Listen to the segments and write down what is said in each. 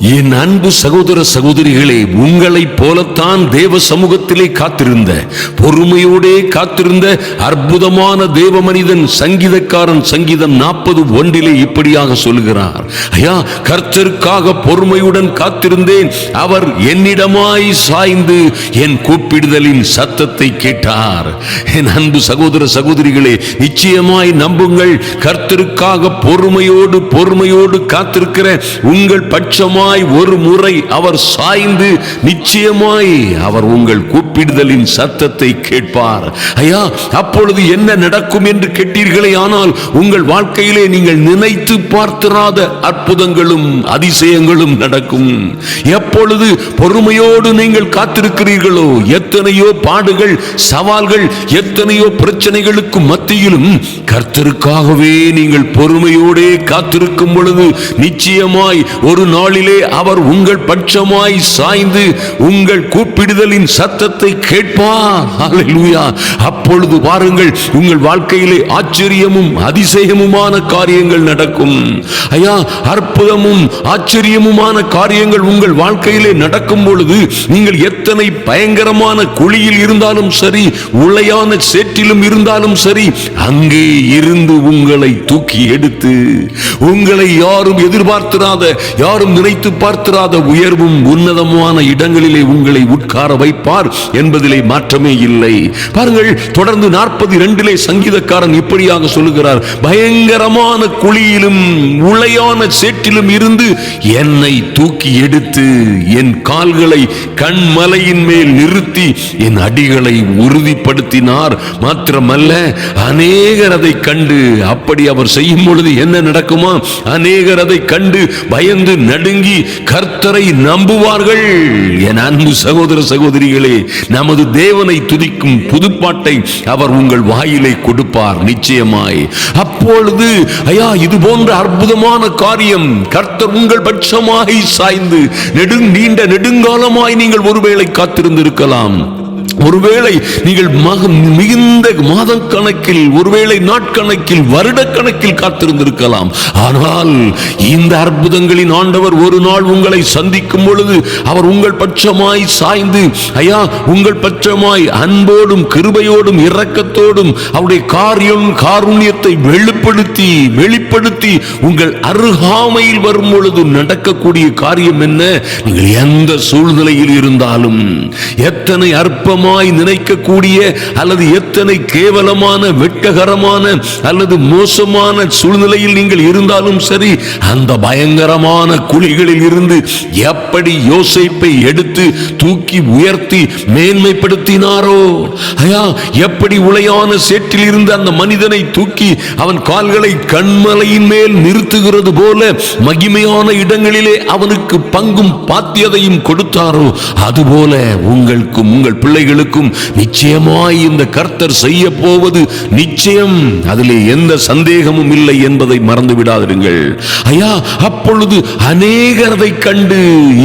என் அன்பு சகோதர சகோதரிகளே உங்களைப் போலத்தான் தேவ சமூகத்திலே காத்திருந்த பொறுமையோடே காத்திருந்த அற்புதமான தேவ மனிதன் சங்கீதக்காரன் சங்கீதம் நாற்பது ஒன்றிலே இப்படியாக சொல்கிறார் ஐயா கர்த்தருக்காக பொறுமையுடன் காத்திருந்தேன் அவர் என்னிடமாய் சாய்ந்து என் கூப்பிடுதலின் சத்தத்தை கேட்டார். என் அன்பு சகோதர சகோதரிகளே நிச்சயமாய் நம்புங்கள் கர்த்தருக்காக பொறுமையோடு பொறுமையோடு காத்திருக்கிற உங்கள் பட்சமாய் ஒரு முறை அவர் சாய்ந்து நிச்சயமாய் அவர் உங்கள் கூப்பிடுதலின் சத்தத்தை கேட்பார். ஐயா அப்பொழுது என்ன நடக்கும் என்று கேட்டீர்களே ஆனால் உங்கள் வாழ்க்கையிலே நீங்கள் நினைத்து பார்த்திராத அற்புதங்களும் அதிசயங்களும் நடக்கும். எப்பொழுது பொறுமையோடு நீங்கள் காத்திருக்கிறீர்களோ எத்தனையோ பாடுகள் சவால்கள் எத்தனையோ பிரச்சனைகளுக்கு மத்தியிலும் கர்த்தருக்காகவே நீங்கள் பொறுமையோடே காத்திருக்கும் பொழுது நிச்சயமாய் ஒரு நாளிலே அவர் உங்கள் பட்சமாய் சாய்ந்து உங்கள் கூப்பிடுதலின் சத்தத்தை கேட்பார். அப்பொழுது பாருங்கள் உங்கள் வாழ்க்கையிலே ஆச்சரியமும் அதிசயமுமான காரியங்கள் நடக்கும். ஐயா அற்புதமும் ஆச்சரியமுமான காரியங்கள் உங்கள் வாழ்க்கையிலே நடக்கும் பொழுது நீங்கள் எத்தனை பயங்கரமான குழியில் இருந்தாலும் சரி உளையான சேற்றிலும் இருந்தாலும் சரி அங்கே இருந்து உங்களை தூக்கி எடுத்து உங்களை யாரும் எதிர்பார்த்திராத யாரும் நினைத்து பார்த்திராத உயர்வும் உன்னதமான இடங்களிலே உங்களை உட்கார வைப்பார் என்பதிலே மாற்றமே இல்லை. பாருங்கள் தொடர்ந்து நாற்பது இரண்டிலே சங்கீதக்காரன் இப்படியாக சொல்லுகிறார் பயங்கரமான குழியிலும் உளையான சேற்றிலும் இருந்து என்னை தூக்கி எடுத்து என் கால்களை கண்மலையின் மேல் நிறுத்தி என் அடிகளை உறுதிப்படுத்தினார். மாத்திரமல்ல அநேகர் அதை கண்டு அப்படி அவர் செய்யும் பொழுது என்ன நடக்குமா? அநேகர் அதை கண்டு பயந்து நடுங்கி கர்த்தரை நம்புவார்கள். என் அன்பு சகோதர சகோதரிகளே நமது தேவனை துதிக்கும் புதுப்பாட்டை அவர் உங்கள் வாயிலை கொடுப்பார் நிச்சயமாய். அப்பொழுது ஐயா இது போன்ற அற்புதமான காரியம் கர்த்தர் உங்கள் பட்சமாக சாய்ந்து நெடுங் நீண்ட நெடுங்காலமாய் நீங்கள் ஒருவேளை காத்திருந்திருக்கலாம். ஒருவேளை நீங்கள் மக மிகுந்த மாதம் கணக்கில் ஒருவேளை நாட்கணக்கில் வருடக்கணக்கில் காத்திருந்திருக்கலாம். ஆனால் இந்த அற்புதங்களின் ஆண்டவர் ஒரு நாள் உங்களை சந்திக்கும் பொழுது அவர் உங்கள் பட்சமாய் சாய்ந்து ஐயா உங்கள் பட்சமாய் அன்போடும் கிருபையோடும் இரக்கத்தோடும் அவருடைய காரியம் காருண்யத்தை வெளிப்படுத்தி வெளிப்படுத்தி உங்கள் அருகாமையில் வரும் பொழுது நடக்கக்கூடிய காரியம் என்ன? நீங்கள் எந்த சூழ்நிலையில் இருந்தாலும் எத்தனை அற்பம் அற்பமாய் நினைக்கக்கூடிய அல்லது எத்தனை கேவலமான வெட்ககரமான அல்லது மோசமான சூழ்நிலையில் நீங்கள் இருந்தாலும் சரி அந்த பயங்கரமான குழிகளில் இருந்து எப்படி யோசிப்பை எடுத்து தூக்கி உயர்த்தி மேன்மைப்படுத்தினாரோ? ஐயா எப்படி உளையான சேற்றில் இருந்து அந்த மனிதனை தூக்கி அவன் கால்களை கண்மலையின் மேல் நிறுத்துகிறது போல மகிமையான இடங்களிலே அவனுக்கு பங்கும் பாத்தியதையும் கொடுத்தாரோ? அதுபோல உங்களுக்கும் உங்கள் பிள்ளை பிள்ளைகளுக்கும் நிச்சயமாய் இந்த கர்த்தர் செய்ய போவது நிச்சயம். அதிலே எந்த சந்தேகமும் இல்லை என்பதை மறந்து விடாதிருங்கள். ஐயா அப்பொழுது அநேகரதை கண்டு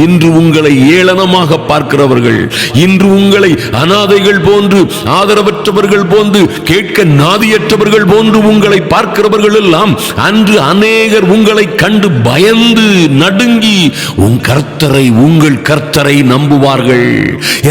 இன்று உங்களை ஏளனமாக பார்க்கிறவர்கள் இன்று உங்களை அனாதைகள் போன்று ஆதரவற்றவர்கள் போன்று கேட்க நாதியற்றவர்கள் போன்று உங்களை பார்க்கிறவர்கள் எல்லாம் அன்று அநேகர் உங்களை கண்டு பயந்து நடுங்கி உன் கர்த்தரை உங்கள் கர்த்தரை நம்புவார்கள்.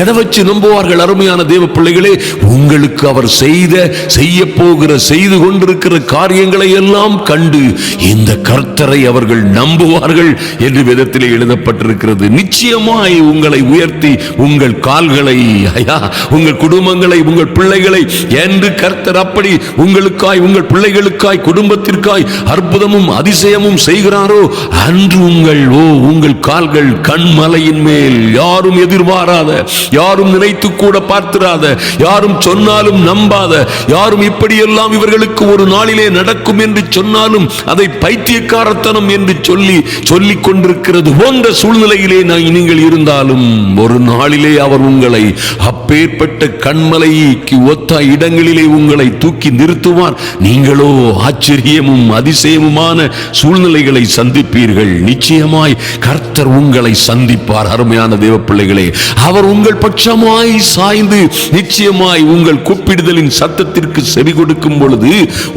எதை வச்சு நம்புவார்கள்? அருமையான தேவ பிள்ளைகளே உங்களுக்கு அவர் செய்த செய்ய போகிற செய்து கொண்டிருக்கிற காரியங்களை எல்லாம் கண்டு இந்த கர்த்தரை அவர்கள் நம்புவார்கள் என்று விதத்திலே எழுதப்பட்டிருக்கிறது. நிச்சயமாய் உங்களை உயர்த்தி உங்கள் கால்களை ஐயா உங்கள் குடும்பங்களை உங்கள் பிள்ளைகளை என்று கர்த்தர் அப்படி உங்களுக்காய் உங்கள் பிள்ளைகளுக்காய் குடும்பத்திற்காய் அற்புதமும் அதிசயமும் செய்கிறாரோ அன்று உங்கள் ஓ உங்கள் கால்கள் கண்மலையின் மேல் யாரும் எதிர்பாராத யாரும் நினைத்து கூட பார்த்திராத யாரும் சொன்னாலும் நம்பாத யாரும் இப்படியெல்லாம் இவர்களுக்கு ஒரு நாளிலே நடக்கும் என்று சொன்னாலும் அதை பைத்தியக்காரத்தனம் என்று சொல்லி சொல்லிக் கொண்டிருக்கிறது போன்ற சூழ்நிலையிலே நீங்கள் இருந்தாலும் ஒரு நாளிலே அவர் உங்களை அப்பேற்பட்ட கண்மலைக்கு ஒத்த இடங்களிலே உங்களை தூக்கி நிறுத்துவார். நீங்களோ ஆச்சரியமும் அதிசயமுமான சூழ்நிலைகளை சந்திப்பீர்கள். நிச்சயமாய் கர்த்தர் உங்களை சந்திப்பார் அருமையான தேவ பிள்ளைகளே அவர் உங்கள் பட்சமாய் சாய்ந்து நிச்சயமாய் உங்கள் கூப்பிடுதலின் சத்தத்திற்கு செவி கொடுக்கும் பொழுது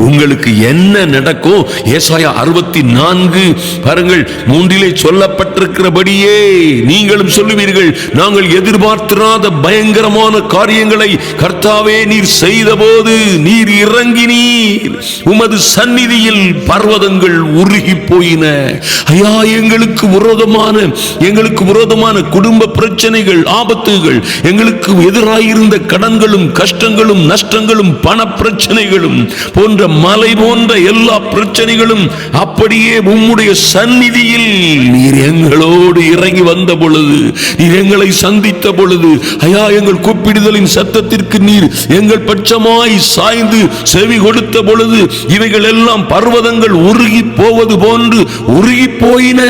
உங்களுக்கு என்ன நடக்கும்? ஏசாயா அறுபத்தி நான்கு பாருங்கள் மூன்றிலே சொல்லப்பட்டிருக்கிறபடியே நீங்களும் சொல்லுவீர்கள் நாங்கள் எதிர்பார்த்திராத பயங்கரமான காரியங்களை கர்த்தாவே நீர் செய்தபோது நீர் இறங்கினீர். உமது சந்நிதியில் பர்வதங்கள் உருகி போயின. ஐயா எங்களுக்கு விரோதமான எங்களுக்கு விரோதமான குடும்ப பிரச்சனைகள் ஆபத்துகள் எங்களுக்கு எதிராயிருந்த கடன்களும் கஷ்டங்களும் நஷ்டங்களும் பண பிரச்சனைகளும் போன்ற மலை போன்ற எல்லா பிரச்சனைகளும் அப்படியே உம்முடைய சந்நிதியில் நீர் எங்களோடு இறங்கி வந்த பொழுது நீர் எங்களை சந்தித்த பொழுது ஐயா எங்கள் கூப்பிடுதலின் சத்தத்திற்கு நீர் எங்கள் பட்சமாய் சாய்ந்து செவி கொடுத்த பொழுது இவைகள் எல்லாம் பர்வதங்கள் உருகி போவது போன்று உருகி போயின.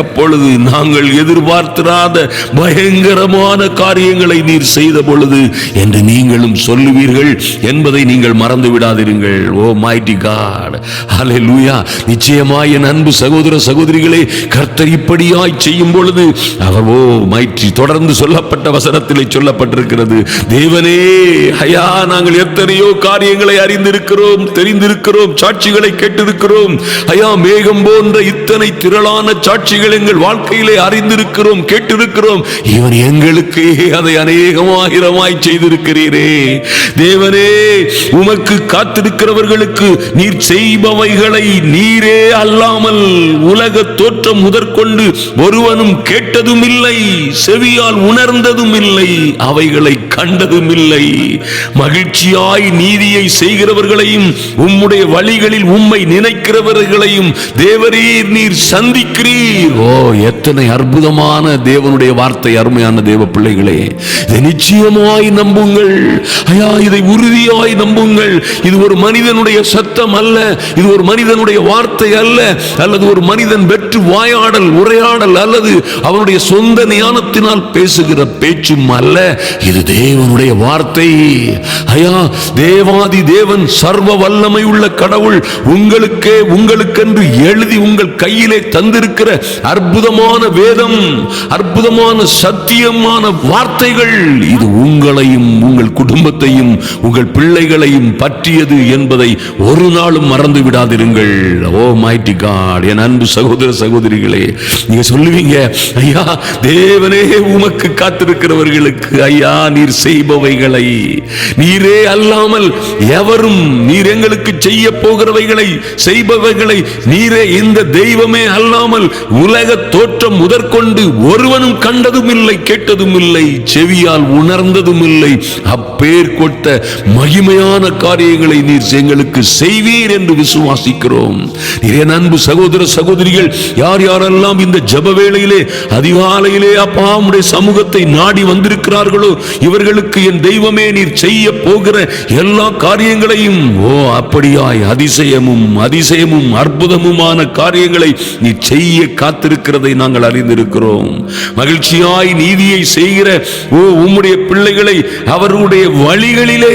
எப்பொழுது நாங்கள் எதிர்பார்த்திராத பயங்கரமான காரியங்களை நீ நீர் செய்த பொழுது என்று நீங்களும் சொல்லுவீர்கள் என்பதை நீங்கள் மறந்து விடாதிருங்கள். ஓ மைட்டி காட் ஹalleluya நிச்சயமாய் என் அன்பு சகோதர சகோதரிகளே கர்த்தர் இப்படியாய் செய்யும் பொழுது அவர் ஓ மைட்டி தொடர்ந்து சொல்லப்பட்ட வசனத்திலே சொல்லப்பட்டிருக்கிறது. தேவனே ஐயா நாங்கள் எத்தனையோ காரியங்களை அறிந்திருக்கிறோம் தெரிந்திருக்கிறோம் சாட்சிகளை கேட்டிருக்கிறோம். ஐயா மேகம் போன்ற இத்தனை திரளான சாட்சிகள் எங்கள் வாழ்க்கையிலே அறிந்திருக்கிறோம் கேட்டிருக்கிறோம். இவர் எங்களுக்கு அதை அநேகமாயிரமாய் செய்திருக்கிறீரே. தேவனே உமக்கு காத்திருக்கிறவர்களுக்கு நீர் செய்பவைகளை நீரே அல்லாமல் உலக தோற்றம் முதற்கொண்டு ஒருவனும் கேட்டதும் இல்லை செவியால் உணர்ந்ததும் இல்லை அவைகளை கண்டதும் இல்லை மகிழ்ச்சியாய் நீதியை செய்கிறவர்களையும் உம்முடைய வழிகளில் உம்மை நினைக்கிறவர்களையும் தேவரீர் நீர் சந்திக்கிறீர். ஓ எத்தனை அற்புதமான தேவனுடைய வார்த்தை அருமையான தேவ பிள்ளைகளே. இதை நிச்சயமாய் நம்புங்கள். ஐயா இதை உறுதியாய் நம்புங்கள். இது ஒரு மனிதனுடைய சத்தம் அல்ல. இது ஒரு மனிதனுடைய வார்த்தை அல்ல. அல்லது ஒரு மனிதன் வெற்று வாயாடல் உரையாடல் அல்லது அவனுடைய சொந்த ஞானத்தினால் பேசுகிற பேச்சும் அல்ல. இது தேவனுடைய வார்த்தை. ஐயா தேவாதி தேவன் சர்வ வல்லமை உள்ள கடவுள். உங்களுக்கே உங்களுக்கென்று எழுதி உங்கள் கையிலே தந்திருக்கிற அற்புதமான வேதம் அற்புதமான சத்தியமான வார்த்தைகள். இது உங்களையும் உங்கள் குடும்பத்தையும் உங்கள் பிள்ளைகளையும் பற்றியது என்பதை ஒரு நாளும் மறந்து விடாதிருங்கள். ஓ மைட்டி காட் என் அன்பு சகோதர சகோதரிகளே நீங்க சொல்லுவீங்க ஐயா தேவனே உமக்கு காத்திருக்கிறவர்களுக்கு ஐயா நீர் செய்பவைகளை நீரே அல்லாமல் எவரும் நீர் எங்களுக்கு செய்ய போகிறவைகளை செய்பவைகளை நீரே இந்த தெய்வமே அல்லாமல் உலக தோற்றம் முதற்கொண்டு ஒருவனும் கண்டதும் இல்லை கேட்டதும் இல்லை செவியால் உணர்ந்ததும் இல்லை அப்பேர் கொட்ட மகிமையான காரியங்களை நீர் எங்களுக்கு செய்வீர் என்று விசுவாசிக்கிறோம். நிறைய அன்பு சகோதர சகோதரிகள் யார் யாரெல்லாம் இந்த ஜப வேளையிலே அதிகாலையிலே அப்பா உடைய சமூகத்தை நாடி வந்திருக்கிறார்களோ இவர்களுக்கு என் தெய்வமே நீர் செய்ய போகிற எல்லா காரியங்களையும் ஓ அப்படியாய் அதிசயமும் அதிசயமும் அற்புதமுமான காரியங்களை நீ செய்ய காத்திருக்கிறதை நாங்கள் அறிந்திருக்கிறோம். மகிழ்ச்சியாய் நீதியை செய்கிற ஓ உம்முடைய பிள்ளைகளை அவர்களுடைய வழிகளிலே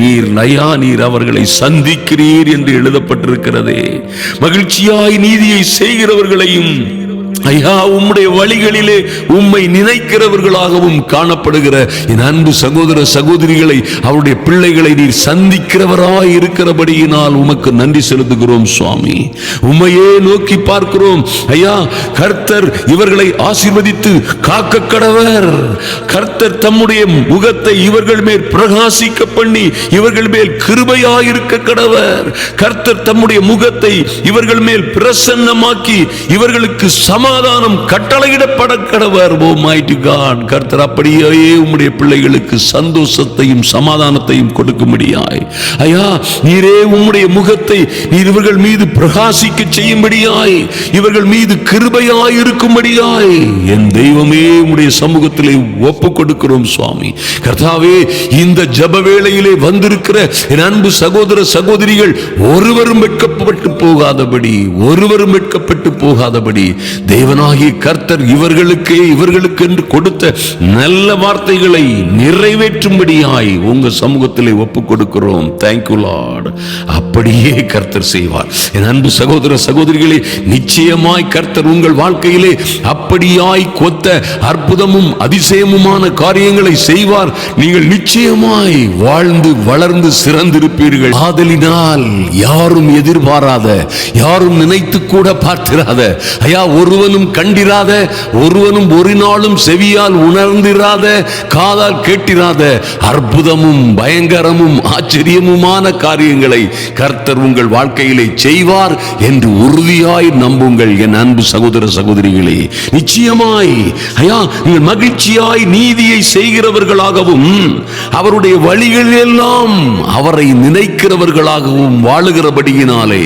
நீர் நயா நீர் அவர்களை சந்திக்கிறீர் என்று எழுதப்பட்டிருக்கிறதே. மகிழ்ச்சியாய் நீதியை செய்கிறவர்களையும் ஐயா உம்முடைய வழிகளிலே உம்மை நினைக்கிறவர்களாகவும் காணப்படுகிற என் அன்பு சகோதர சகோதரிகளை அவருடைய பிள்ளைகளை நீர் சந்திக்கிறவராய் இருக்கிறபடியினால் உமக்கு நன்றி செலுத்துகிறோம் சுவாமி. உம்மையே நோக்கி பார்க்கிறோம். ஐயா கர்த்தர் இவர்களை ஆசீர்வதித்து காக்க கடவர். கர்த்தர் தம்முடைய முகத்தை இவர்கள் மேல் பிரகாசிக்க பண்ணி இவர்கள் மேல் கிருபையாயிருக்க கடவர். கர்த்தர் தம்முடைய முகத்தை இவர்கள் மேல் பிரசன்னமாக்கி இவர்களுக்கு சம சமாதானம் கட்டளையிடப்பட கடவர் ஓ oh கர்த்தர் அப்படியே உம்முடைய பிள்ளைகளுக்கு சந்தோஷத்தையும் சமாதானத்தையும் கொடுக்கும்படியாய். ஐயா நீரே உம்முடைய முகத்தை நீர் இவர்கள் மீது பிரகாசிக்க செய்யும்படியாய். இவர்கள் மீது கிருபையாய் இருக்கும்படியாய். என் தெய்வமே உம்முடைய சமூகத்திலே ஒப்பு கொடுக்கிறோம் சுவாமி. கர்த்தாவே இந்த ஜப வேளையிலே வந்திருக்கிற என் அன்பு சகோதர சகோதரிகள் ஒருவரும் வெட்கப்பட்டு போகாதபடி ஒருவரும் வெட்கப்பட்டு போகாதபடி தேவனாகிய கர்த்தர் இவர்களுக்கே இவர்களுக்கு என்று கொடுத்த நல்ல வார்த்தைகளை நிறைவேற்றும்படியாய் உங்க சமூகத்திலே ஒப்பு கொடுக்கிறோம் தேங்க்யூ லார்ட் அப்படியே கர்த்தர் செய்வார். என் அன்பு சகோதர சகோதரிகளே நிச்சயமாய் கர்த்தர் உங்கள் வாழ்க்கையிலே அப்படியாய் கொத்த அற்புதமும் அதிசயமுமான காரியங்களை செய்வார். நீங்கள் நிச்சயமாய் வாழ்ந்து வளர்ந்து சிறந்திருப்பீர்கள். ஆதலினால் யாரும் எதிர்பாராத யாரும் நினைத்து கூட பார்த்திராத. ஐயா ஒருவனும் கண்டிராத ஒருவனும் ஒரு நாளும் செவியால் உணர்ந்திராத காதால் கேட்டிராத அற்புதமும் பயங்கரமும் ஆச்சரியமுமான காரியங்களை கர்த்தர் உங்கள் வாழ்க்கையிலே செய்வார் என்று உறுதியாய் நம்புங்கள் என் அன்பு சகோதர சகோதரிகளே. நிச்சயமாய் ஐயா நீங்கள் மகிழ்ச்சியாய் நீதியை செய்கிறவர்களாகவும் அவருடைய வழிகள் எல்லாம் அவரை நினைக்கிறவர்களாகவும் வாழுகிறபடியினாலே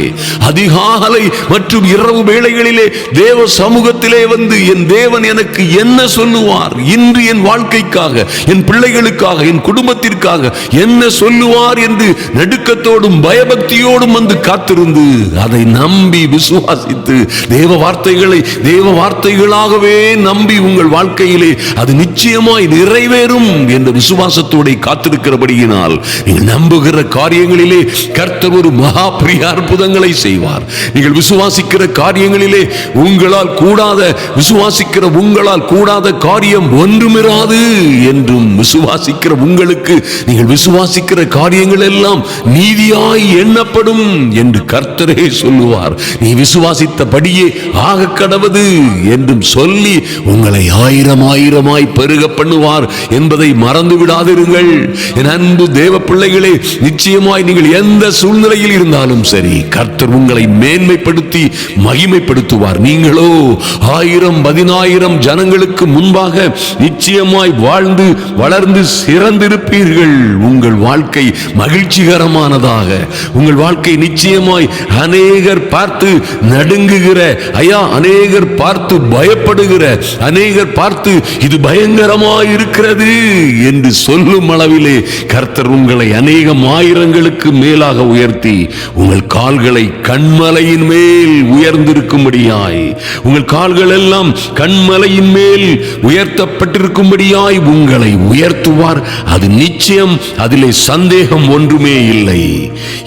அதிகாலை மற்றும் இரவு வேளைகளிலே தேவ சமூகத்திலே வந்து என் தேவன் எனக்கு என்ன சொல்லுவார் இன்று என் வாழ்க்கைக்காக என் பிள்ளைகளுக்காக என் குடும்பத்திற்காக என்ன சொல்லுவார் என்று நடுக்கத்தோடும் பயபக்தியோடும் வந்து காத்திருந்து அதை நம்பி விசுவாசித்து தேவ வார்த்தைகளை தேவ வார்த்தைகளாகவே நம்பி உங்கள் வாழ்க்கையிலே அது நிச்சயமாய் நிறைவேறும் என்ற விசுவாசத்தோட காத்திருக்கிறபடியினால் நீங்கள் நம்புகிற காரியங்களிலே கர்த்தர் ஒரு மகா பிரிய அற்புதங்களை செய்வார். நீங்கள் விசுவாசிக்கிற காரியங்களிலே உங்களால் கூடாத விசுவாசிக்கிற உங்களால் கூடாத காரியம் ஒன்றுமிராது என்றும் விசுவாசிக்கிற உங்களுக்கு நீங்கள் விசுவாசிக்கிற காரியங்கள் எல்லாம் நீதியாய் எண்ணப்படும் என்று கர்த்தரே சொல்லுவார். நீ விசுவாசித்தபடியே ஆக கடவது என்றும் சொல்லி உங்களை ஆயிரம் ஆயிரமாய் பெருக பண்ணுவார் என்பதை மறந்து விடாதிருங்கள். என் அன்பு தேவ பிள்ளைகளே நிச்சயமாய் நீங்கள் எந்த சூழ்நிலையில் இருந்தாலும் சரி கர்த்தர் உங்களை மேன்மைப்படுத்தி மகிமைப்படுத்துவார். நீங்களோ ஆயிரம் பதினாயிரம் ஜனங்களுக்கு முன்பாக நிச்சயமாய் வாழ்ந்து வளர்ந்து சிறந்திருப்பீர்கள். உங்கள் வாழ்க்கை மகிழ்ச்சிகரமானதாக. உங்கள் வாழ்க்கை நிச்சயமாய் அநேகர் பார்த்து நடுங்குகிற ஐயா அநேகர் பார்த்து பயப்படுகிற அநேகர் பார்த்து இது பயங்கரமாய் இருக்கிறது என்று சொல்லும் அளவிலே கர்த்தர் உங்களை அநேகம் ஆயிரங்களுக்கு மேலாக உயர்த்தி உங்கள் கால்களை கண்மலையின் மேல் உயர்ந்திருக்கும்படியாய் உங்கள் உங்கள் கால்கள் எல்லாம் கண்மலையின் மேல் உயர்த்தப்பட்டிருக்கும்படியாய் உங்களை உயர்த்துவார். அது நிச்சயம் அதிலே சந்தேகம் ஒன்றுமே இல்லை.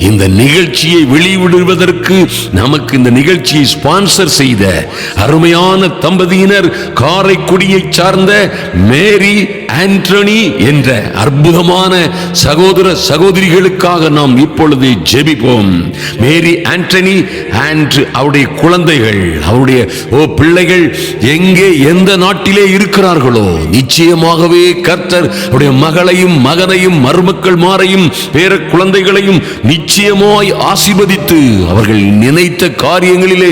இந்த நிகழ்ச்சியை வெளியிடுவதற்கு நமக்கு இந்த நிகழ்ச்சியை ஸ்பான்சர் செய்த அருமையான தம்பதியினர் காரைக்குடியை சார்ந்த மேரி ஆண்டனி என்ற அற்புதமான சகோதர சகோதரிகளுக்காக நாம் இப்பொழுது ஜெபிப்போம். மேரி ஆண்டனி அண்ட் அவருடைய குழந்தைகள் அவருடைய ஓ பிள்ளைகள் எங்கே எந்த நாட்டிலே இருக்கிறார்களோ? நிச்சயமாகவே கர்த்தர் அவருடைய மகளையும் மகனையும் மருமக்கள் மாரையும் பேர குழந்தைகளையும் நிச்சயமாய் ஆசிர்வதித்து அவர்கள் நினைத்த காரியங்களிலே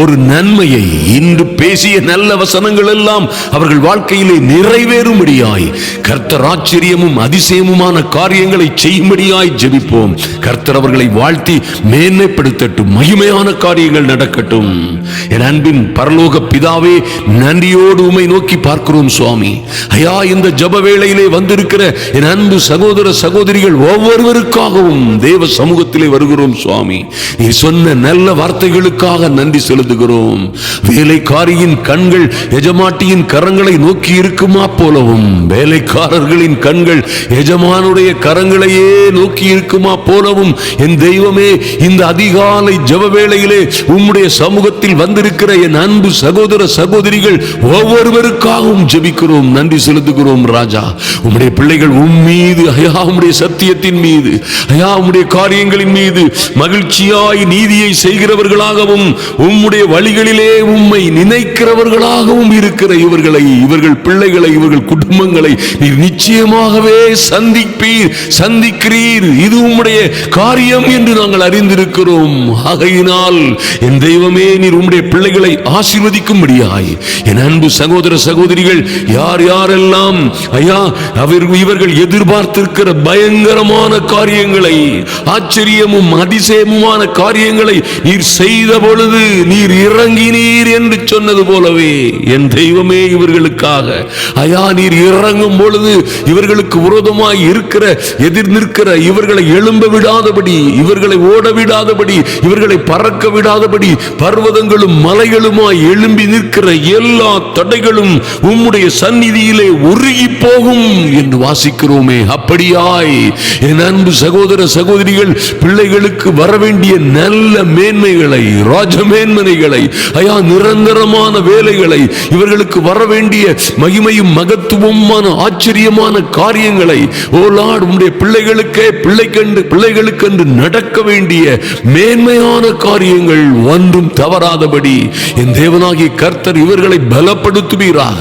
ஒரு நன்மையை இன்று பேசிய நல்ல வசனங்கள் எல்லாம் அவர்கள் வாழ்க்கையிலே நிறைவேறும்படியாய் கர்த்தர் ஆச்சரியமும் அதிசயமுமான காரியங்களை செய்யும்படியாய் ஜெபிப்போம். கர்த்தர் அவர்களை வாழ்த்தி மேன்மைப்படுத்தட்டும் மகிமையான காரியங்கள் நடக்கட்டும். என் அன்பின் பரலோக பிதாவே நன்றியோடு உமை நோக்கி பார்க்கிறோம் சுவாமி. ஐயா இந்த ஜப வேளையிலே வந்திருக்கிற என் அன்பு சகோதர சகோதரிகள் ஒவ்வொருவருக்காகவும் தேவ சமூகத்திலே வருகிறோம் சுவாமி. நீ சொன்ன நல்ல வார்த்தைகளுக்காக நன்றி செலுத்துகிறோம். வேலைக்காரியின் கண்கள் எஜமாட்டியின் கரங்களை நோக்கி இருக்குமா போலவும் வேலைக்காரர்களின் கண்கள் எஜமானுடைய கரங்களையே நோக்கி இருக்குமா போலவும் என் தெய்வமே இந்த அதிகாலை ஜப வேளையிலே உம்முடைய சமூகத்தில் வந்திருக்கிற என் அன்பு சகோதர சகோதரிகள் ஒவ்வொருவருக்காகவும் ஜெபிக்கிறோம். நன்றி செலுத்துகிறோம் ராஜா. உம்முடைய பிள்ளைகள் உம் மீது ஐயா உம்முடைய சத்தியத்தின் மீது ஐயா உம்முடைய காரியங்களின் மீது மகிழ்ச்சியாய் நீதியை செய்கிறவர்களாகவும் உம்முடைய வழிகளிலே உம்மை நினைக்கிறவர்களாகவும் இருக்கிற இவர்களை இவர்கள் பிள்ளைகளை இவர்கள் குடும்பங்களை நீர் நிச்சயமாகவே சந்திப்பீர் சந்திக்கிறீர். இது உம்முடைய காரியம் என்று நாங்கள் அறிந்திருக்கிறோம். ஆகையினால் என் தெய்வமே நீர் உம்முடைய பிள்ளைகளை ஆசீர்வதிக்கும்படியாய். என் அன்பு சகோதர சகோதரிகள் யார் யாரெல்லாம் ஐயா அவர் இவர்கள் எதிர்பார்த்திருக்கிற பயங்கரமான காரியங்களை ஆச்சரியமும் அதிசயமுமான காரியங்களை நீர் செய்த பொழுது நீர் இறங்கினீர் என்று சொன்னது போலவே என் தெய்வமே இவர்களுக்காக. ஐயா நீர் இறங்கும் பொழுது இவர்களுக்கு விரோதமாய் இருக்கிற எதிர் நிற்கிற இவர்களை எழும்ப விடாதபடி இவர்களை ஓட விடாதபடி இவர்களை பறக்க விடாதபடி பர்வதங்களும் மலைகளும் விரோதமாய் எழும்பி நிற்கிற எல்லா தடைகளும் உம்முடைய சந்நிதியிலே உருகி போகும் என்று வாசிக்கிறோமே. அப்படியாய் என் அன்பு சகோதர சகோதரிகள் பிள்ளைகளுக்கு வர வேண்டிய நல்ல மேன்மைகளை ராஜ மேன்மனைகளை ஐயா நிரந்தரமான வேலைகளை இவர்களுக்கு வர வேண்டிய மகிமையும் மகத்துவமான ஆச்சரியமான காரியங்களை ஓ லார்ட் உம்முடைய பிள்ளைகளுக்கே பிள்ளை கண்டு பிள்ளைகளுக்கென்று நடக்க வேண்டிய மேன்மையான காரியங்கள் ஒன்றும் தவறாதபடி என் தேவனாகிய கர்த்தர் இவர்களை பலப்படுத்துவீராக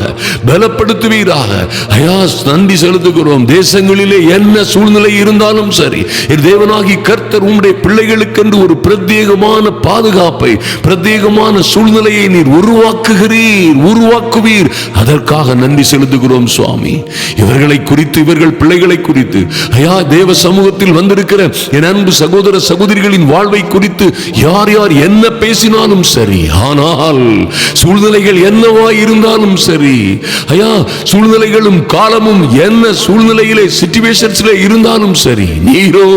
பலப்படுத்துவீராக. ஐயா நன்றி செலுத்துகிறோம். தேசங்களிலே என்ன சூழ்நிலை இருந்தாலும் சரி என் தேவனாகி கர்த்தர் உம்முடைய பிள்ளைகளுக்கென்று ஒரு பிரத்யேகமான பாதுகாப்பை பிரத்யேகமான சூழ்நிலையை நீர் உருவாக்குகிறீர் உருவாக்குவீர். அதற்காக நன்றி செலுத்துகிறோம் சுவாமி. இவர்களை குறித்து இவர்கள் பிள்ளைகளை குறித்து ஐயா தேவ சமூகத்தில் வந்திருக்கிற என் அன்பு சகோதர சகோதரிகளின் வாழ்வை குறித்து யார் யார் என்ன பேசினாலும் சரி ஆனால் சூழ்நிலைகள் என்னவா இருந்தாலும் சரி. ஐயா சூழ்நிலைகளும் காலமும் என்ன சூழ்நிலையிலே சிச்சுவேஷன்ஸ்ல இருந்தாலும் சரி. நீரோ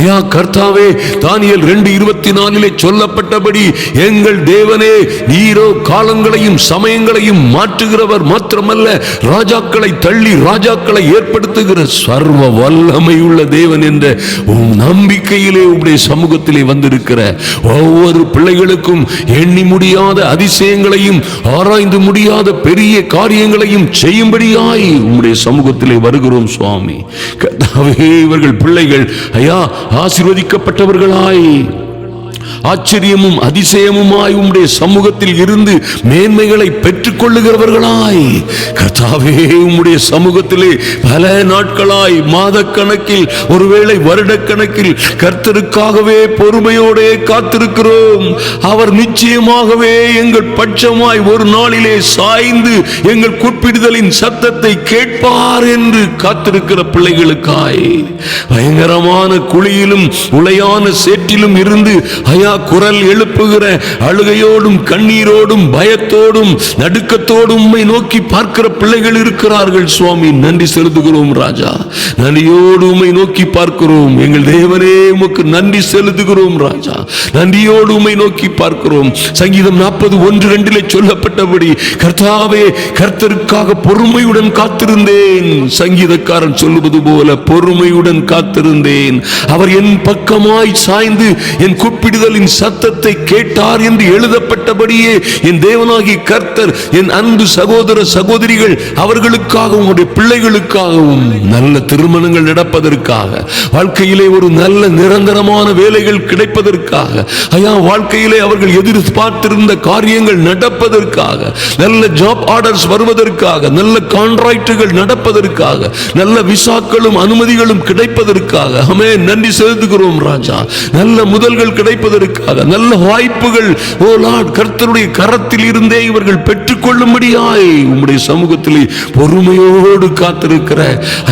ஐயா கர்த்தாவே தானியல் ரெண்டு இருபத்தி நாலிலே சொல்லப்பட்டபடி எங்கள் தேவனே நீரோ காலங்களையும் சமயங்களையும் மாற்றுகிறவர் மாத்திரமல்ல ராஜாக்களை தள்ளி ராஜாக்களை ஏற்படுத்துகிற சர்வ வல்லமையுள்ள தேவன் என்ற நம்பிக்கையிலே உடைய சமூகத்திலே வந்திருக்கிற ஒவ்வொரு பிள்ளைகளுக்கும் எண்ணி முடியாது அதிசயங்களையும் ஆராய்ந்து முடியாத பெரிய காரியங்களையும் செய்யும்படியாய் உங்களுடைய சமூகத்திலே வருகிறோம் சுவாமி. இவர்கள் பிள்ளைகள் ஐயா ஆசீர்வதிக்கப்பட்டவர்களாய். ஆச்சரியமும் அதிசயமுமாய் உம்முடைய சமூகத்தில் இருந்து மேன்மைகளை பெற்றுக் கொள்ளுகிறவர்களாய் கர்த்தாவே உம்முடைய சமூகத்திலே பல நாட்களாய் மாதக்கணக்கில் ஒருவேளை வருடக்கணக்கில் கர்த்தருக்காகவே பொறுமையோடே காத்திருக்கிறோம். அவர் நிச்சயமாகவே எங்கள் பட்சமாய் ஒரு நாளிலே சாய்ந்து எங்கள் குறிப்பிடுதலின் சத்தத்தை கேட்பார் என்று காத்திருக்கிற பிள்ளைகளுக்காய். பயங்கரமான குழியிலும் உளையான சேற்றிலும் இருந்து ஐயா குரல் எழுப்புகிற அழுகையோடும் கண்ணீரோடும் பயத்தோடும் நடுக்கத்தோடும் உண்மை நோக்கி பார்க்கிற பிள்ளைகள் இருக்கிறார்கள். சுவாமி நன்றி செலுத்துகிறோம் ராஜா. நன்றியோடு உண்மை நோக்கி பார்க்கிறோம். எங்கள் தேவனே உமக்கு நன்றி செலுத்துகிறோம் ராஜா. நன்றியோடு உண்மை நோக்கி பார்க்கிறோம். சங்கீதம் நாற்பது ஒன்று ரெண்டிலே சொல்லப்பட்டபடி கர்த்தாவே கர்த்தருக்காக பொறுமையுடன் காத்திருந்தேன். சங்கீதக்காரன் சொல்லுவது போல பொறுமையுடன் காத்திருந்தேன். அவர் என் பக்கமாய் சாய்ந்து என் கூப்பிடுதலின் சத்தத்தை கேட்டார் என்று எழுதப்பட்டபடியே என் தேவனாகி கர்த்தர் என் அன்பு சகோதர சகோதரிகள் அவர்களுக்காகவும் உங்களுடைய பிள்ளைகளுக்காகவும் நல்ல திருமணங்கள் நடப்பதற்காக வாழ்க்கையிலே ஒரு நல்ல நிரந்தரமான வேலைகள் கிடைப்பதற்காக ஐயா வாழ்க்கையிலே அவர்கள் எதிர்பார்த்திருந்த காரியங்கள் நடப்பதற்காக நல்ல ஜாப் ஆர்டர்ஸ் வருவதற்காக நல்ல கான்ட்ராக்டுகள் நடப்பதற்காக நல்ல விசாக்களும் அனுமதிகளும் கிடைப்பதற்காக அமே நன்றி செலுத்துகிறோம் ராஜா. நல்ல முதல்கள் கிடைப்பதற்கு இவர்களுக்காக நல்ல வாய்ப்புகள். ஓ லார்ட் கர்த்தருடைய கரத்தில் இருந்தே இவர்கள் பெற்றுக்கொள்ளும்படியாய் உம்முடைய சமூகத்தில் பொறுமையோடு காத்திருக்கிற.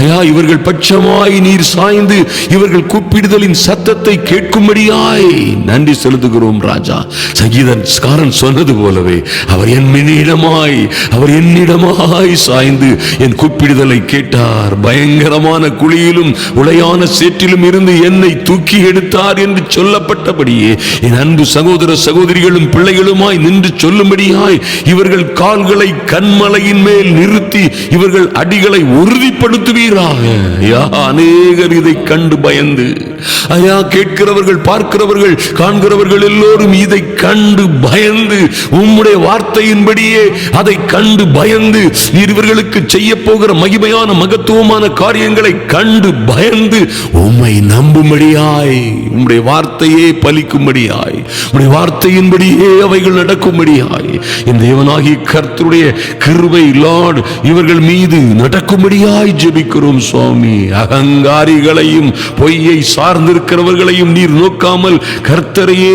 ஐயா இவர்கள் பட்சமாய் நீர் சாய்ந்து இவர்கள் கூப்பிடுதலின் சத்தத்தை கேட்கும்படியாய் நன்றி செலுத்துகிறோம் ராஜா. சங்கீதக்காரன் சொன்னது போலவே அவர் என் மினிடமாய் அவர் என்னிடமாய் சாய்ந்து என் கூப்பிடுதலை கேட்டார். பயங்கரமான குழியிலும் உளையான சேற்றிலும் இருந்து என்னை தூக்கி எடுத்தார் என்று சொல்லப்பட்டபடியே என் அன்பு சகோதர சகோதரிகளும் பிள்ளைகளுமாய் நின்று சொல்லும்படியாய் இவர்கள் கால்களை கண்மலையின் மேல் நிறுத்தி இவர்கள் அடிகளை உறுதிப்படுத்துவீராக. அநேகர் இதை கண்டு பயந்து ஐயா கேட்கிறவர்கள் பார்க்கிறவர்கள் காண்கிறவர்கள் எல்லோரும் இதை கண்டு பயந்து உம்முடைய வார்த்தையின்படியே அதை கண்டு பயந்து நீர் இவர்களுக்கு செய்ய போகிற மகிமையான மகத்துவமான காரியங்களை கண்டு பயந்து உம்மை நம்பும்படியாய் உம்முடைய வார்த்தையே பலிக்கும்படியாய் உம்முடைய வார்த்தையின்படியே அவைகள் நடக்கும்படியாய் என் தேவனாகிய கர்த்தருடைய கிருவை லார்ட் இவர்கள் மீது நடக்கும்படியாய் ஜெபிக்கிறோம் சுவாமி. அகங்காரிகளையும் பொய்யை சார் சார்ந்திருக்கிறவர்களையும் நீர் நோக்காமல் கர்த்தரையே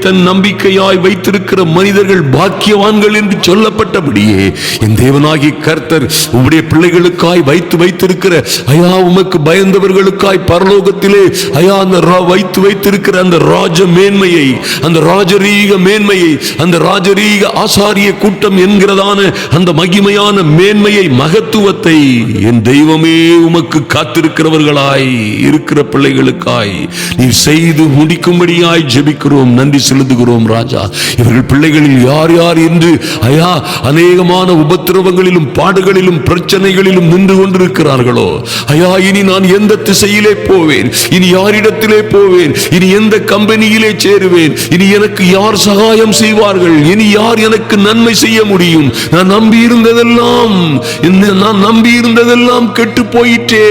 தன் நம்பிக்கையாய் வைத்திருக்கிற மனிதர்கள் பாக்கியவான்கள் என்று சொல்லப்பட்டபடியே என் தேவனாகி கர்த்தர் உம்முடைய பிள்ளைகளுக்காய் வைத்து வைத்திருக்கிற ஐயா உமக்கு பயந்தவர்களுக்காய் பரலோகத்திலே ஐயா அந்த வைத்து வைத்திருக்கிற அந்த ராஜ மேன்மையை அந்த ராஜரீக மேன்மையை அந்த ராஜரீக ஆசாரிய கூட்டம் என்கிறதான அந்த மகிமையான மேன்மையை மகத்துவத்தை என் தெய்வமே உமக்கு காத்திருக்கிறவர்களாய் இருக்கிற பிள்ளைகளுக்கு பிள்ளைகளுக்காய் நீ செய்து முடிக்கும்படியாய் ஜெபிக்கிறோம் நன்றி செலுத்துகிறோம் ராஜா. இவர்கள் பிள்ளைகளில் யார் யார் என்று ஐயா அநேகமான உபத்திரவங்களிலும் பாடுகளிலும் பிரச்சனைகளிலும் நின்று கொண்டிருக்கிறார்களோ? ஐயா இனி நான் எந்த திசையிலே போவேன்? இனி யாரிடத்திலே போவேன்? இனி எந்த கம்பெனியிலே சேருவேன்? இனி எனக்கு யார் சகாயம் செய்வார்கள்? இனி யார் எனக்கு நன்மை செய்ய முடியும்? நான் நம்பி இருந்ததெல்லாம் நான் நம்பி இருந்ததெல்லாம் கெட்டு போயிட்டே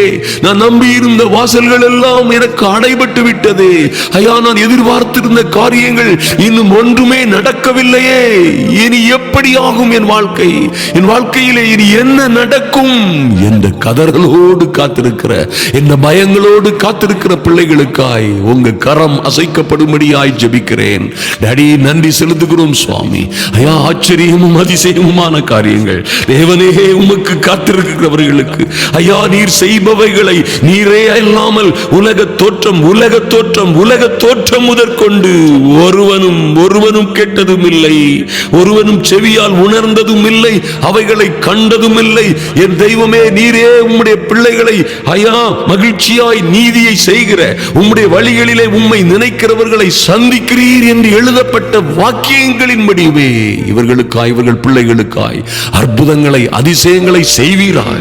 நான் நம்பி இருந்த வாசல்கள் எல்லாம் எனக்கு அடைபட்டு விட்டது. ஐயா நான் எதிர்பார்த்திருந்த காரியங்கள் இன்னும் ஒன்றுமே நடக்கவில்லையே. இனி எப்படி ஆகும் என் வாழ்க்கை? என் வாழ்க்கையிலே இனி என்ன நடக்கும்? என்ற கதர்களோடு காத்திருக்கிற என்ற பயங்களோடு காத்திருக்கிற பிள்ளைகளுக்காய் உங்க கரம் அசைக்கப்படும்படியாய் ஜபிக்கிறேன். டாடி நன்றி செலுத்துகிறோம் சுவாமி. ஐயா ஆச்சரியமும் அதிசயமுமான காரியங்கள். தேவனே உமக்கு காத்திருக்கிறவர்களுக்கு ஐயா நீர் செய்பவைகளை நீரே இல்லாமல் உலக தொற்று தோற்றம் உலக தோற்றம் உலக தோற்றம் முதற்கொண்டு ஒருவனும் ஒருவனும் கேட்டதும் இல்லை ஒருவனும் செவியால் உணர்ந்ததும் இல்லை அவைகளை கண்டதும் இல்லை என் தெய்வமே நீரே உம்முடைய பிள்ளைகளை ஐயா மகிழ்ச்சியாய் நீதியை செய்கிற உம்முடைய வழிகளிலே உம்மை நினைக்கிறவர்களை சந்திக்கிறீர் என்று எழுதப்பட்ட வாக்கியங்களின் முடிவே இவர்களுக்காய் இவர்கள் பிள்ளைகளுக்காய் அற்புதங்களை அதிசயங்களை செய்வீராக.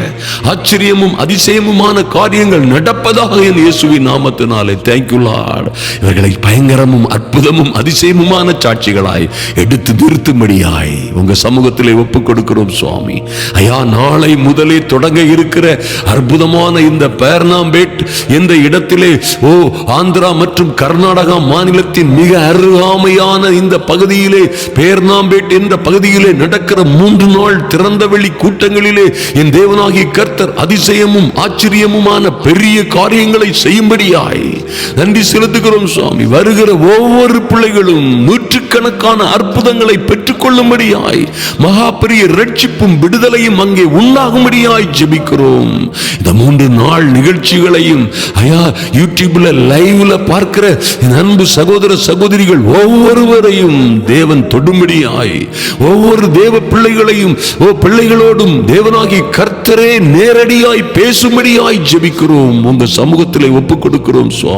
ஆச்சரியமும் அதிசயமுமான காரியங்கள் நடப்பதாக என் இயேசுவின் நாமத்தினாலே தேங்க்யூ லார்ட் இவர்களை பயங்கரமும் அற்புதமும் அதிசயமுமான சாட்சிகளாய் எடுத்து நிறுத்தும்படியாய் உங்க சமூகத்திலே ஒப்புக் கொடுக்கிறோம் சுவாமி. ஐயா நாளை முதலே தொடங்க இருக்கிற அற்புதமான இந்த பேர்னாம்பேட் என்ற இடத்திலே ஓ ஆந்திரா மற்றும் கர்நாடகா மாநிலத்தின் மிக அருகாமையான இந்த பகுதியிலே பேர்னாம்பேட் என்ற பகுதியிலே நடக்கிற மூன்று நாள் திறந்த வெளி கூட்டங்களிலே என் தேவனாகிய கர்த்தர் அதிசயமும் ஆச்சரியமுமான பெரிய காரியங்களை செய்யும்படியா செய்யும்படியாய் நன்றி செலுத்துகிறோம் சுவாமி. வருகிற ஒவ்வொரு பிள்ளைகளும் நூற்றுக்கணக்கான அற்புதங்களை பெற்றுக்கொள்ளும்படியாய் மகா பெரிய ரட்சிப்பும் விடுதலையும் அங்கே உண்டாகும்படியாய் ஜெபிக்கிறோம். இந்த மூன்று நாள் நிகழ்ச்சிகளையும் ஐயா யூடியூப்ல லைவ்ல பார்க்கிற அன்பு சகோதர சகோதரிகள் ஒவ்வொருவரையும் தேவன் தொடும்படியாய் ஒவ்வொரு தேவ பிள்ளைகளையும் ஓ பிள்ளைகளோடும் தேவனாகி கர்த்தரே நேரடியாய் பேசும்படியாய் ஜெபிக்கிறோம். உங்க சமூகத்திலே ஒப்புக் கொடுக்கிறோம் சுவாமி.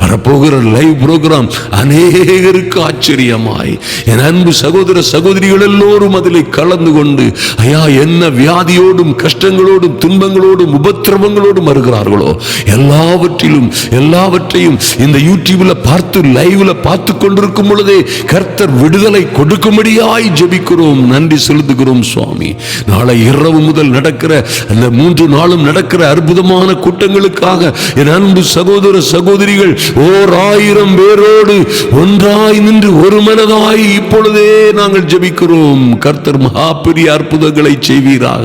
வரப்போகிற லைவ் ப்ரோக்ராம் அநேகருக்கு ஆச்சரியமாய். என் அன்பு சகோதர சகோதரிகள் எல்லோரும் அதிலே கலந்து கொண்டு ஐயா என்ன வியாதியோடும் கஷ்டங்களோடும் துன்பங்களோடும் உபத்திரவங்களோடும் வருகிறார்களோ? எல்லாவற்றிலும் எல்லாவற்றையும் இந்த யூடியூப்ல பார்த்து லைவ்ல பார்த்து கொண்டிருக்கும் பொழுதே கர்த்தர் விடுதலை கொடுக்கும்படியாய் ஜெபிக்கிறோம். நன்றி செலுத்துகிறோம் சுவாமி. நாளை இரவு முதல் நடக்கிற அந்த மூன்று நாளும் நடக்கிற அற்புதமான கூட்டங்களுக்காக என் அன்பு சகோதர சகோதரிகள் ஓர் ஆயிரம் பேரோடு ஒன்றாய் நின்று ஒரு மனதாய் இப்பொழுதே நாங்கள் ஜெபிக்கிறோம். கர்த்தர் மகா பெரிய அற்புதங்களை செய்வீராக.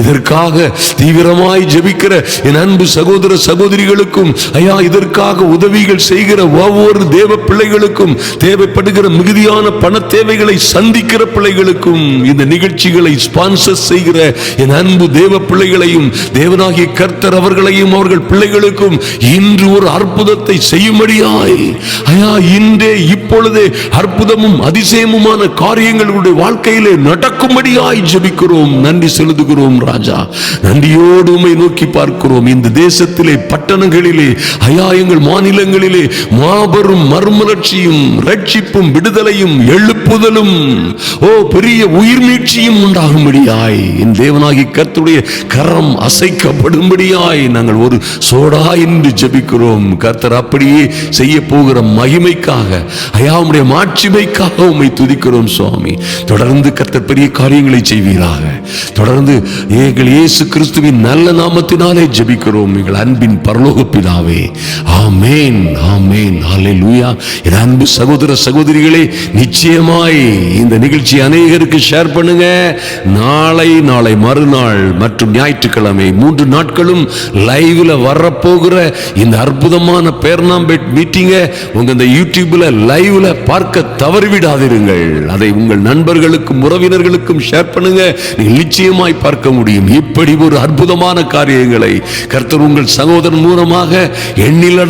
இதற்காக தீவிரமாய் ஜெபிக்கிற என் அன்பு சகோதர சகோதரிகளுக்கும் ஐயா இதற்காக உதவிகள் செய்கிற ஒவ்வொரு தேவ பிள்ளைகளுக்கும் தேவைப்படுகிற மிகுதியான பண தேவைகளை சந்திக்கிற பிள்ளைகளுக்கும் இந்த நிகழ்ச்சிகளை ஸ்பான்சர் செய்கிற என் அன்பு தேவ பிள்ளைகளையும் தேவனாகிய கர்த்தர் அவர்களையும் அவர்கள் பிள்ளைகளுக்கும் இன்று ஒரு அற்புத அற்புதத்தை செய்யும்படியாய். ஐயா இன்றே இப்பொழுதே அற்புதமும் அதிசயமுமான காரியங்களுடைய வாழ்க்கையிலே நடக்கும்படியாய் ஜபிக்கிறோம். நன்றி செலுத்துகிறோம் ராஜா. நன்றியோடு உமை நோக்கி பார்க்கிறோம். இந்த தேசத்திலே பட்டணங்களிலே ஐயா எங்கள் மாநிலங்களிலே மாபெரும் மர்மலட்சியும் ரட்சிப்பும் விடுதலையும் எழுப்புதலும் ஓ பெரிய உயிர் மீட்சியும் உண்டாகும்படியாய். என் தேவனாகி கத்துடைய கரம் அசைக்கப்படும்படியாய் நாங்கள் ஒரு சோடா என்று ஜபிக்கிறோம். கர்த்தர் அப்படியே செய்ய போகிற மகிமைக்காக ஐயா உடைய மாட்சிமைக்காக உம்மை துதிக்கிறோம் சுவாமி. தொடர்ந்து கர்த்தர் பெரிய காரியங்களை செய்வீராக. தொடர்ந்து எங்கள் இயேசு கிறிஸ்துவின் நல்ல நாமத்தினாலே ஜெபிக்கிறோம் எங்கள் அன்பின் பரலோக பிதாவே. ஆமேன் ஆமேன் ஹalleluya. என் அன்பு சகோதர சகோதரிகளே நிச்சயமாய் இந்த நிகழ்ச்சி அநேகருக்கு ஷேர் பண்ணுங்க. நாளை நாளை மறுநாள் மற்றும் ஞாயிற்றுக்கிழமை மூன்று நாட்களும் லைவ்ல வரப்போகிற இந்த அற்புதமான பேர்னாம்பேட் மீட்டிங்க உங்க இந்த யூடியூப்ல லைவ்ல பார்க்க தவறிவிடாதிருங்கள். அதை உங்கள் நண்பர்களுக்கும் உறவினர்களுக்கும் ஷேர் பண்ணுங்க. நீங்கள் நிச்சயமாய் பார்க்க முடியும். இப்படி ஒரு அற்புதமான காரியங்களை கர்த்தர் உங்கள் சகோதரன் மூலமாக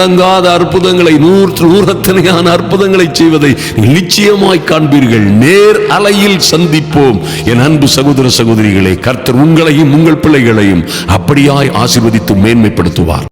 அடங்காத அற்புதங்களை நூற்று நூறத்தனையான அற்புதங்களை செய்வதை நிச்சயமாய் காண்பீர்கள். நேர் அலையில் சந்திப்போம். என் அன்பு சகோதர சகோதரிகளை கர்த்தர் உங்களையும் உங்கள் பிள்ளைகளையும் அப்படியாய் ஆசிர்வதித்து மேன்மைப்படுத்துவார்.